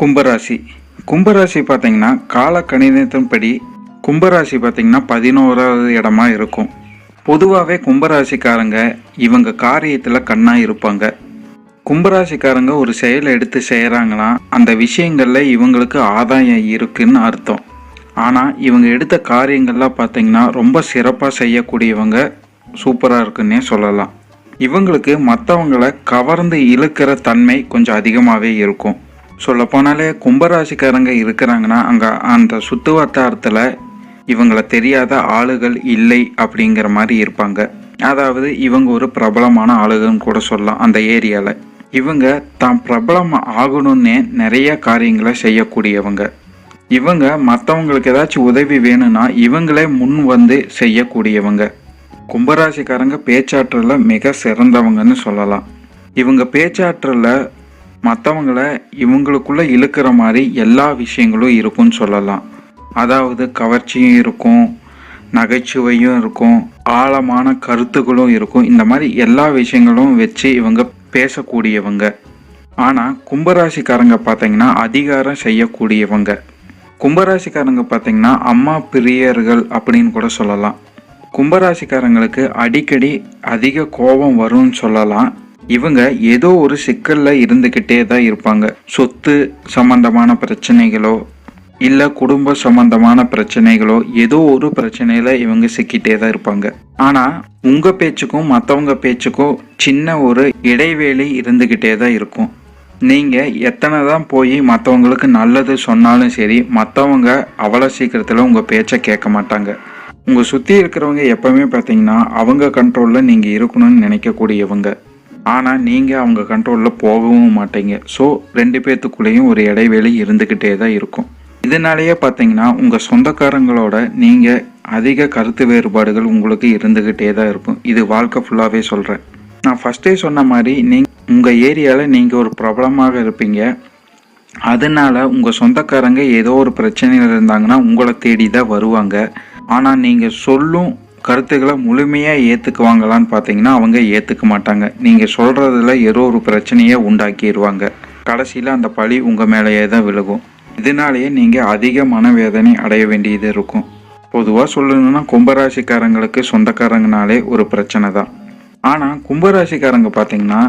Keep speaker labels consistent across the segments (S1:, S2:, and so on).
S1: கும்பராசி. கும்பராசி பார்த்தீங்கன்னா கால கணிதத்தின்படி கும்பராசி பார்த்தீங்கன்னா பதினோராவது இடமா இருக்கும். பொதுவாகவே கும்பராசிக்காரங்க இவங்க காரியத்தில் கண்ணாக இருப்பாங்க. கும்பராசிக்காரங்க ஒரு செயலை எடுத்து செய்கிறாங்கன்னா அந்த விஷயங்களில் இவங்களுக்கு ஆதாயம் இருக்குன்னு அர்த்தம். ஆனால் இவங்க எடுத்த காரியங்கள்லாம் பார்த்தீங்கன்னா ரொம்ப சிறப்பாக செய்யக்கூடியவங்க சூப்பராக இருக்குன்னே சொல்லலாம். இவங்களுக்கு மற்றவங்களை கவர்ந்து இழுக்கிற தன்மை கொஞ்சம் அதிகமாகவே இருக்கும். சொல்லப்போனாலே கும்பராசிக்காரங்க இருக்கிறாங்கன்னா அங்கே அந்த சுத்து வட்டாரத்தில் இவங்களை தெரியாத ஆளுகள் இல்லை அப்படிங்கிற மாதிரி இருப்பாங்க. அதாவது இவங்க ஒரு பிரபலமான ஆளுகன்னு கூட சொல்லலாம் அந்த ஏரியாவில் இவங்க தான் பிரபலம் ஆகணும்னே நிறைய காரியங்களை செய்யக்கூடியவங்க. இவங்க மற்றவங்களுக்கு ஏதாச்சும் உதவி வேணும்னா இவங்களே முன் வந்து செய்யக்கூடியவங்க. கும்பராசிக்காரங்க பேச்சாற்றலில் மிக சிறந்தவங்கன்னு சொல்லலாம். இவங்க பேச்சாற்றலில் மற்றவங்கள இவங்களுக்குள்ள இழுக்கிற மாதிரி எல்லா விஷயங்களும் இருக்கும்னு சொல்லலாம். அதாவது கவர்ச்சியும் இருக்கும் நகைச்சுவையும் இருக்கும் ஆழமான கருத்துக்களும் இருக்கும். இந்த மாதிரி எல்லா விஷயங்களும் வச்சு இவங்க பேசக்கூடியவங்க. ஆனால் கும்பராசிக்காரங்க பார்த்தீங்கன்னா அதிகாரம் செய்யக்கூடியவங்க. கும்பராசிக்காரங்க பார்த்தீங்கன்னா அம்மா பிரியர்கள் அப்படின்னு கூட சொல்லலாம். கும்பராசிக்காரங்களுக்கு அடிக்கடி அதிக கோபம் வரும்னு சொல்லலாம். இவங்க ஏதோ ஒரு சிக்கல்ல இருந்துக்கிட்டே தான் இருப்பாங்க. சொத்து சம்பந்தமான பிரச்சனைகளோ இல்லை குடும்ப சம்பந்தமான பிரச்சனைகளோ ஏதோ ஒரு பிரச்சனையில இவங்க சிக்கிட்டே தான் இருப்பாங்க. ஆனால் உங்க பேச்சுக்கும் மற்றவங்க பேச்சுக்கும் சின்ன ஒரு இடைவேளை இருந்துக்கிட்டே தான் இருக்கும். நீங்க எத்தனை தான் போய் மற்றவங்களுக்கு நல்லது சொன்னாலும் சரி மற்றவங்க அவ்வளோ சீக்கிரத்தில் உங்க பேச்சை கேட்க மாட்டாங்க. உங்க சுத்தி இருக்கிறவங்க எப்பவுமே பார்த்தீங்கன்னா அவங்க கண்ட்ரோல்ல நீங்க இருக்கணும்னு நினைக்கக்கூடியவங்க. ஆனால் நீங்கள் அவங்க கண்ட்ரோலில் போகவும் மாட்டீங்க. ஸோ ரெண்டு பேர்த்துக்குள்ளேயும் ஒரு இடைவெளி இருந்துக்கிட்டே தான் இருக்கும். இதனாலேயே பார்த்தீங்கன்னா உங்கள் சொந்தக்காரங்களோட நீங்கள் அதிக கருத்து வேறுபாடுகள் உங்களுக்கு இருந்துக்கிட்டே தான் இருக்கும். இது வாழ்க்கை ஃபுல்லாகவே சொல்கிறேன் நான் ஃபஸ்ட்டே சொன்ன மாதிரி நீங்க உங்கள் ஏரியாவில் நீங்கள் ஒரு பிரபலமாக இருப்பீங்க. அதனால உங்கள் சொந்தக்காரங்க ஏதோ ஒரு பிரச்சனையில் இருந்தாங்கன்னா உங்களை தேடி தான் வருவாங்க. ஆனால் நீங்கள் சொல்லும் கருத்துக்களை முழுமையாக ஏற்றுக்குவாங்களான்னு பார்த்தீங்கன்னா அவங்க ஏற்றுக்க மாட்டாங்க. நீங்கள் சொல்கிறதுல ஏதோ ஒரு பிரச்சனையை உண்டாக்கிடுவாங்க கடைசியில் அந்த பழி உங்கள் மேலேயே தான் விழுகும். இதனாலேயே நீங்கள் அதிக மனவேதனை அடைய வேண்டியது இருக்கும். பொதுவாக சொல்லணும்னா கும்பராசிக்காரங்களுக்கு சொந்தக்காரங்கனாலே ஒரு பிரச்சனை தான். ஆனால் கும்பராசிக்காரங்க பார்த்தீங்கன்னா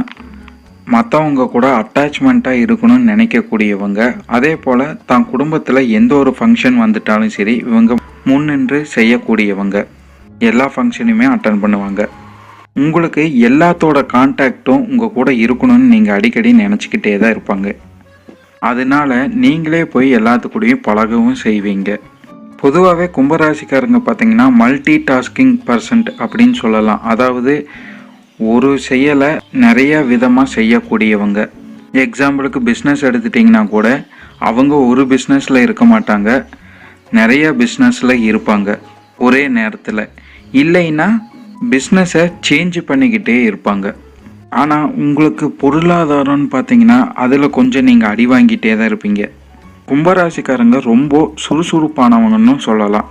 S1: மற்றவங்க கூட அட்டாச்மெண்ட்டாக இருக்கணும்னு நினைக்கக்கூடியவங்க அதே போல் தான் குடும்பத்தில் எந்த ஒரு ஃபங்க்ஷன் வந்துட்டாலும் சரி இவங்க முன்னின்று செய்யக்கூடியவங்க. எல்லா ஃபங்க்ஷனையுமே அட்டன் பண்ணுவாங்க. உங்களுக்கு எல்லாத்தோட கான்டாக்டும் உங்கள் கூட இருக்கணும்னு நீங்கள் அடிக்கடி நினச்சிக்கிட்டே தான் இருப்பாங்க. அதனால நீங்களே போய் எல்லாத்துக்கூடையும் பழகவும் செய்வீங்க. பொதுவாகவே கும்பராசிக்காரங்க பார்த்தீங்கன்னா மல்டி டாஸ்கிங் பர்சன்ட் அப்படின்னு சொல்லலாம். அதாவது ஒரு செயலை நிறைய விதமாக செய்யக்கூடியவங்க. எக்ஸாம்பிளுக்கு பிஸ்னஸ் எடுத்துட்டிங்கன்னா கூட அவங்க ஒரு பிஸ்னஸில் இருக்க மாட்டாங்க. நிறைய பிஸ்னஸில் இருப்பாங்க. ஒரே நேரத்தில். இல்லைன்னா பிஸ்னஸை சேஞ்ச் பண்ணிக்கிட்டே இருப்பாங்க. ஆனால் உங்களுக்கு பொருளாதாரம்னு பார்த்தீங்கன்னா அதில் கொஞ்சம் நீங்கள் அடி வாங்கிட்டே தான் இருப்பீங்க. கும்பராசிக்காரங்க ரொம்ப சுறுசுறுப்பானவங்கன்னு சொல்லலாம்.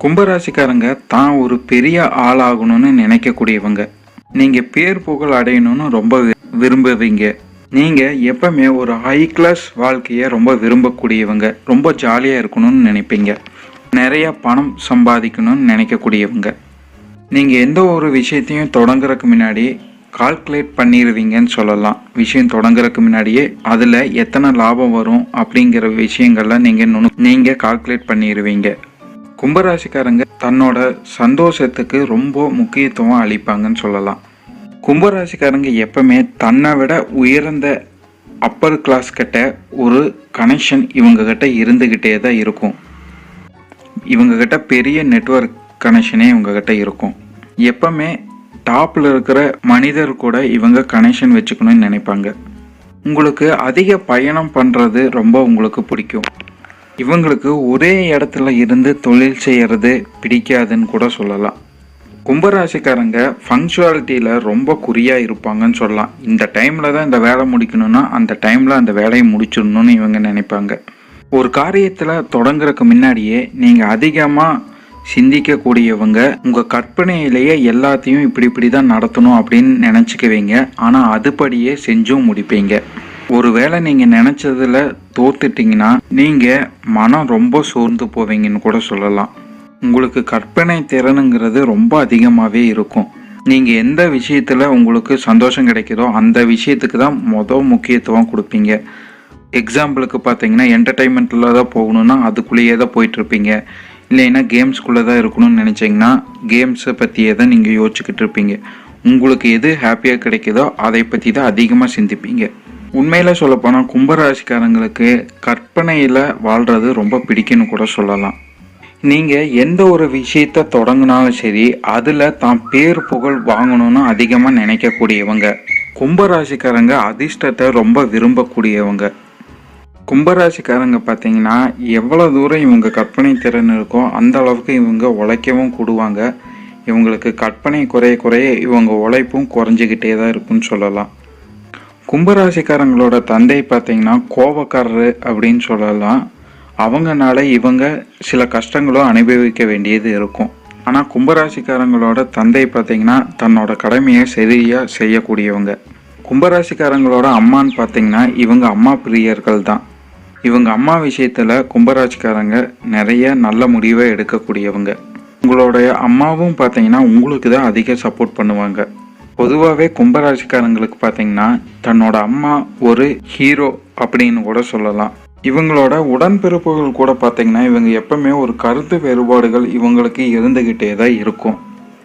S1: கும்பராசிக்காரங்க தான் ஒரு பெரிய ஆளாகணும்னு நினைக்கக்கூடியவங்க. நீங்கள் பேர் புகழ் அடையணும்னு ரொம்ப வி- விரும்புவீங்க. நீங்கள் எப்பவுமே ஒரு ஹை கிளாஸ் வாழ்க்கையை ரொம்ப விரும்பக்கூடியவங்க. ரொம்ப ஜாலியாக இருக்கணும்னு நினைப்பீங்க. நிறைய பணம் சம்பாதிக்கணும்னு நினைக்கக்கூடியவங்க. நீங்கள் எந்த ஒரு விஷயத்தையும் தொடங்குறதுக்கு முன்னாடி கால்குலேட் பண்ணிடுவீங்கன்னு சொல்லலாம். விஷயம் தொடங்குறதுக்கு முன்னாடியே அதில் எத்தனை லாபம் வரும் அப்படிங்கிற விஷயங்கள்லாம் நீங்கள் நுணு நீங்கள் கால்குலேட் பண்ணிடுவீங்க கும்பராசிக்காரங்க தன்னோட சந்தோஷத்துக்கு ரொம்ப முக்கியத்துவம் அளிப்பாங்கன்னு சொல்லலாம். கும்பராசிக்காரங்க எப்பவுமே தன்னை விட உயர்ந்த அப்பர் கிளாஸ் கிட்ட ஒரு கனெக்ஷன் இவங்கக்கிட்ட இருந்துக்கிட்டே தான் இருக்கும். இவங்கக்கிட்ட பெரிய நெட்வொர்க் கனெக்ஷனே இவங்கக்கிட்ட இருக்கும். எப்பவுமே டாப்பில் இருக்கிற மனிதர் கூட இவங்க கனெக்ஷன் வச்சுக்கணும்னு நினைப்பாங்க. உங்களுக்கு அதிக பயணம் பண்ணுறது ரொம்ப உங்களுக்கு பிடிக்கும். இவங்களுக்கு ஒரே இடத்துல இருந்து தொழில் செய்கிறது பிடிக்காதுன்னு கூட சொல்லலாம். கும்பராசிக்காரங்க ஃபங்க்சுவாலிட்டியில் ரொம்ப குறியாக இருப்பாங்கன்னு சொல்லலாம். இந்த டைமில் தான் இந்த வேலை முடிக்கணும்னா அந்த டைமில் அந்த வேலையை முடிச்சிடணும்னு இவங்க நினைப்பாங்க. ஒரு காரியத்தில் தொடங்குறதுக்கு முன்னாடியே நீங்கள் அதிகமாக சிந்திக்கக்கூடியவங்க உங்கள் கற்பனையிலேயே எல்லாத்தையும் இப்படி இப்படி தான் நடத்தணும் அப்படின்னு நினச்சிக்குவீங்க. ஆனால் அதுபடியே செஞ்சும் முடிப்பீங்க. ஒருவேளை நீங்கள் நினச்சதில் தோத்துட்டிங்கன்னா நீங்கள் மனம் ரொம்ப சோர்ந்து போவீங்கன்னு கூட சொல்லலாம். உங்களுக்கு கற்பனை திறனுங்கிறது ரொம்ப அதிகமாகவே இருக்கும். நீங்கள் எந்த விஷயத்தில் உங்களுக்கு சந்தோஷம் கிடைக்குதோ அந்த விஷயத்துக்கு தான் மொதல் முக்கியத்துவம் கொடுப்பீங்க. எக்ஸாம்பிளுக்கு பார்த்தீங்கன்னா என்டர்டைன்மெண்ட்டில் தான் போகணுன்னா அதுக்குள்ளேயே தான் போயிட்டுருப்பீங்க இல்லைன்னா கேம்ஸ்குள்ளே தான் இருக்கணும்னு நினச்சிங்கன்னா கேம்ஸை பற்றியே தான் நீங்கள் யோசிச்சுக்கிட்டு இருப்பீங்க. உங்களுக்கு எது ஹாப்பியாக கிடைக்குதோ அதை பற்றி தான் அதிகமாக சிந்திப்பீங்க. உண்மையில் சொல்லப்போனால் கும்பராசிக்காரங்களுக்கு கற்பனையில் வாழ்கிறது ரொம்ப பிடிக்குன்னு கூட சொல்லலாம். நீங்கள் எந்த ஒரு விஷயத்த தொடங்கினாலும் சரி அதில் தான் பேர் புகழ் வாங்கணும்னு அதிகமாக நினைக்கக்கூடியவங்க. கும்பராசிக்காரங்க அதிர்ஷ்டத்தை ரொம்ப விரும்பக்கூடியவங்க. கும்பராசிக்காரங்க பார்த்தீங்கன்னா எவ்வளோ தூரம் இவங்க கற்பனை திறன் இருக்கோ அந்த அளவுக்கு இவங்க உழைக்கவும் கூடுவாங்க. இவங்களுக்கு கற்பனை குறைய குறைய இவங்க உழைப்பும் குறைஞ்சிக்கிட்டே தான் இருக்குன்னு சொல்லலாம். கும்பராசிக்காரங்களோட தந்தை பார்த்தீங்கன்னா கோபக்காரரு அப்படின்னு சொல்லலாம். அவங்கனால இவங்க சில கஷ்டங்களும் அனுபவிக்க வேண்டியது இருக்கும். ஆனால் கும்பராசிக்காரங்களோட தந்தை பார்த்தீங்கன்னா தன்னோட கடமையை சரியாக செய்யக்கூடியவங்க. கும்பராசிக்காரங்களோட அம்மான்னு பார்த்தீங்கன்னா இவங்க அம்மா பிரியர்கள் தான். இவங்க அம்மா விஷயத்தில் கும்பராஜ்காரங்க நிறைய நல்ல முடிவை எடுக்கக்கூடியவங்க. உங்களுடைய அம்மாவும் பார்த்தீங்கன்னா உங்களுக்கு தான் அதிக சப்போர்ட் பண்ணுவாங்க. பொதுவாகவே கும்பராஜ்காரங்களுக்கு பார்த்தீங்கன்னா தன்னோட அம்மா ஒரு ஹீரோ அப்படின்னு கூட சொல்லலாம். இவங்களோட உடன்பிறப்புகள் கூட பார்த்தீங்கன்னா இவங்க எப்பவுமே ஒரு கருத்து வேறுபாடுகள் இவங்களுக்கு இருந்துக்கிட்டே தான் இருக்கும்.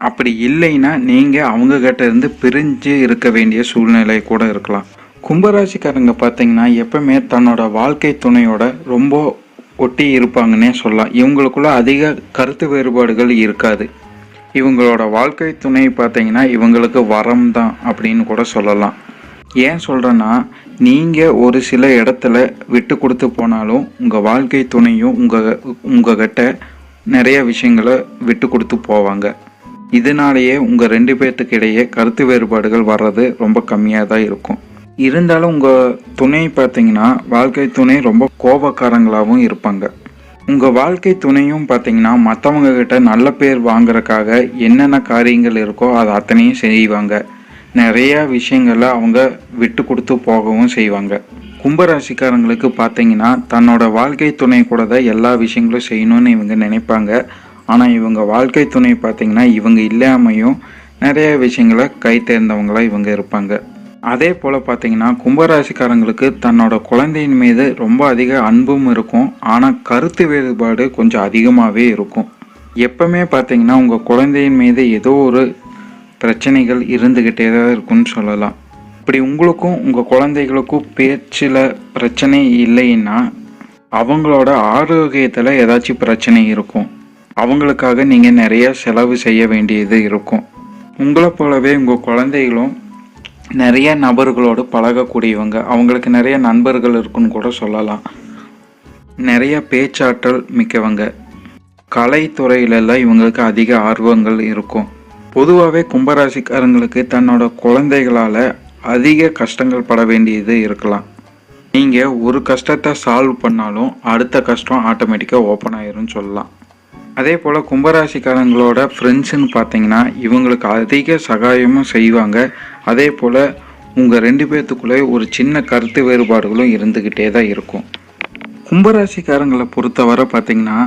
S1: அப்படி இல்லைன்னா நீங்கள் அவங்க கிட்ட இருந்து பிரிஞ்சு இருக்க வேண்டிய சூழ்நிலை கூட இருக்கலாம். கும்பராசிக்காரங்க பார்த்தீங்கன்னா எப்பவுமே தன்னோட வாழ்க்கை துணையோட ரொம்ப ஒட்டி இருப்பாங்கன்னே சொல்லலாம். இவங்களுக்குள்ள அதிக கருத்து வேறுபாடுகள் இருக்காது. இவங்களோட வாழ்க்கை துணை பார்த்தீங்கன்னா இவங்களுக்கு வரம் தான் அப்படின்னு கூட சொல்லலாம். ஏன் சொல்கிறேன்னா நீங்கள் ஒரு சில இடத்துல விட்டு கொடுத்து போனாலும் உங்கள் வாழ்க்கை துணையும் உங்கள் உங்ககிட்ட நிறைய விஷயங்களை விட்டு கொடுத்து போவாங்க. இதனாலேயே உங்கள் ரெண்டு பேர்த்துக்கு இடையே கருத்து வேறுபாடுகள் வர்றது ரொம்ப கம்மியாக தான் இருக்கும். இருந்தாலும் உங்கள் துணை பார்த்தீங்கன்னா வாழ்க்கை துணை ரொம்ப கோபக்காரங்களாகவும் இருப்பாங்க. உங்கள் வாழ்க்கை துணையும் பார்த்தீங்கன்னா மற்றவங்க கிட்ட நல்ல பேர் வாங்குறதுக்காக என்னென்ன காரியங்கள் இருக்கோ அது அத்தனையும் செய்வாங்க. நிறையா விஷயங்களை அவங்க விட்டு கொடுத்து போகவும் செய்வாங்க. கும்பராசிக்காரங்களுக்கு பார்த்தீங்கன்னா தன்னோட வாழ்க்கை துணை கூட தான் எல்லா விஷயங்களும் செய்யணும்னு இவங்க நினைப்பாங்க. ஆனால் இவங்க வாழ்க்கை துணை பார்த்தீங்கன்னா இவங்க இல்லாமையும் நிறைய விஷயங்களை கை தேர்ந்தவங்களாக இவங்க இருப்பாங்க. அதே போல் பார்த்தீங்கன்னா கும்பராசிக்காரங்களுக்கு தன்னோட குழந்தையின் மீது ரொம்ப அதிக அன்பும் இருக்கும். ஆனால் கருத்து வேறுபாடு கொஞ்சம் அதிகமாகவே இருக்கும். எப்பவுமே பார்த்தீங்கன்னா உங்கள் குழந்தையின் மீது ஏதோ ஒரு பிரச்சனைகள் இருந்துக்கிட்டே தான் இருக்கும்னு சொல்லலாம். இப்படி உங்களுக்கும் உங்கள் குழந்தைகளுக்கும் பேச்சில் பிரச்சனை இல்லைன்னா அவங்களோட ஆரோக்கியத்தில் ஏதாச்சும் பிரச்சனை இருக்கும். அவங்களுக்காக நீங்கள் நிறைய செலவு செய்ய வேண்டியது இருக்கும். உங்களை போலவே உங்கள் குழந்தைகளும் நிறைய நபர்களோடு பழகக்கூடியவங்க அவங்களுக்கு நிறைய நண்பர்கள் இருக்குன்னு கூட சொல்லலாம். நிறைய பேச்சாற்றல் மிக்கவங்க. கலைத்துறையிலெல்லாம் இவங்களுக்கு அதிக ஆர்வங்கள் இருக்கும். பொதுவாகவே கும்பராசிக்காரங்களுக்கு தன்னோட குழந்தைகளால் அதிக கஷ்டங்கள் பட வேண்டியது இருக்கலாம். நீங்கள் ஒரு கஷ்டத்தை சால்வ் பண்ணாலும் அடுத்த கஷ்டம் ஆட்டோமேட்டிக்காக ஓப்பன் ஆயிரும்னு சொல்லலாம். அதே போல் கும்பராசிக்காரங்களோட ஃப்ரெண்ட்ஸுன்னு பார்த்தீங்கன்னா இவங்களுக்கு அதிக சகாயமும் செய்வாங்க. அதே போல் உங்கள் ரெண்டு பேர்த்துக்குள்ளே ஒரு சின்ன கருத்து வேறுபாடுகளும் இருந்துக்கிட்டே தான் இருக்கும். கும்பராசிக்காரங்களை பொறுத்தவரை பார்த்தீங்கன்னா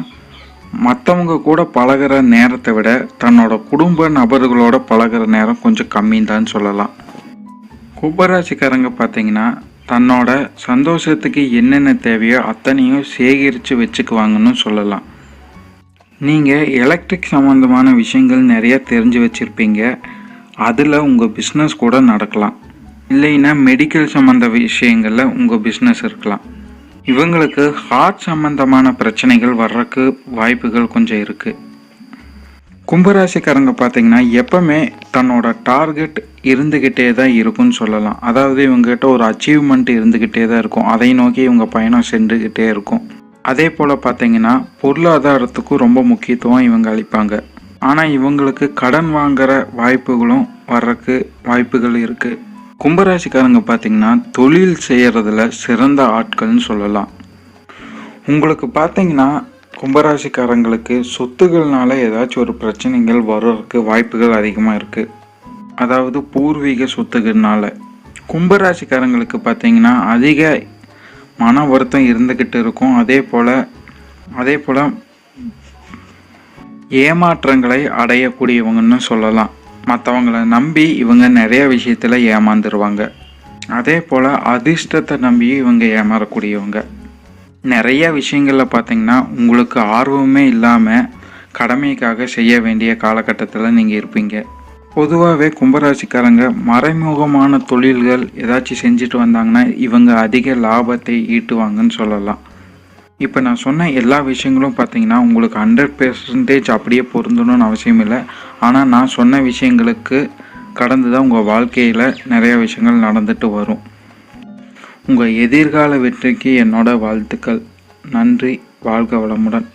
S1: மற்றவங்க கூட பழகுற நேரத்தை விட தன்னோட குடும்ப நபர்களோட பழகுற நேரம் கொஞ்சம் கம்மின்னு தான் சொல்லலாம். கும்பராசிக்காரங்க பார்த்தீங்கன்னா தன்னோட சந்தோஷத்துக்கு என்னென்ன தேவையோ அத்தனையும் சேகரித்து வச்சுக்குவாங்கன்னு சொல்லலாம். நீங்கள் எலக்ட்ரிக் சம்மந்தமான விஷயங்கள் நிறைய தெரிஞ்சு வச்சுருப்பீங்க. அதில் உங்கள் பிஸ்னஸ் கூட நடக்கலாம். இல்லைன்னா மெடிக்கல் சம்மந்த விஷயங்களில் உங்கள் பிஸ்னஸ் இருக்கலாம். இவங்களுக்கு ஹார்ட் சம்மந்தமான பிரச்சனைகள் வர்றதுக்கு வாய்ப்புகள் கொஞ்சம் இருக்குது கும்பராசிக்காரங்க பார்த்தீங்கன்னா எப்பவுமே தன்னோட டார்கெட் இருந்துக்கிட்டே தான் இருக்கும்னு சொல்லலாம். அதாவது இவங்ககிட்ட ஒரு அச்சீவ்மெண்ட் இருந்துக்கிட்டே தான் இருக்கும். அதை நோக்கி இவங்க பயணம் சென்றுக்கிட்டே இருக்கும். அதே போல் பார்த்தீங்கன்னா பொருளாதாரத்துக்கும் ரொம்ப முக்கியத்துவம் இவங்க அளிப்பாங்க. ஆனால் இவங்களுக்கு கடன் வாங்குற வாய்ப்புகளும் வர்றதுக்கு வாய்ப்புகள் இருக்குது கும்பராசிக்காரங்க பார்த்தீங்கன்னா தொழில் செய்கிறதுல சிறந்த ஆட்கள்னு சொல்லலாம். உங்களுக்கு பார்த்தீங்கன்னா கும்பராசிக்காரங்களுக்கு சொத்துகள்னால ஏதாச்சும் ஒரு பிரச்சனைகள் வர்றதுக்கு வாய்ப்புகள் அதிகமாக இருக்குது அதாவது பூர்வீக சொத்துகள்னால கும்பராசிக்காரங்களுக்கு பார்த்தீங்கன்னா அதிக மன வருத்தம் இருந்துக்கிட்டு இருக்கும். அதே போல் அதே போல் ஏமாற்றங்களை அடையக்கூடியவங்கன்னு சொல்லலாம். மற்றவங்களை நம்பி இவங்க நிறைய விஷயத்தில் ஏமாந்துருவாங்க. அதே போல் அதிர்ஷ்டத்தை நம்பி இவங்க ஏமாறக்கூடியவங்க. நிறைய விஷயங்களில் பார்த்திங்கன்னா உங்களுக்கு ஆர்வமே இல்லாமல் கடமைக்காக செய்ய வேண்டிய காலகட்டத்தில் நீங்கள் இருப்பீங்க. பொதுவாகவே கும்பராசிக்காரங்க மறைமுகமான தொழில்கள் ஏதாச்சும் செஞ்சுட்டு வந்தாங்கன்னா இவங்க அதிக லாபத்தை ஈட்டுவாங்கன்னு சொல்லலாம். இப்போ நான் சொன்ன எல்லா விஷயங்களும் பார்த்தீங்கன்னா உங்களுக்கு ஹண்ட்ரட் பெர்சன்டேஜ் அப்படியே பொருந்தணும்னு அவசியம் இல்லை. ஆனால் நான் சொன்ன விஷயங்களுக்கு கடந்து தான் உங்கள் வாழ்க்கையில் நிறைய விஷயங்கள் நடந்துட்டு வரும். உங்கள் எதிர்கால வெற்றிக்கு என்னோட வாழ்த்துக்கள். நன்றி. வாழ்க வளமுடன்.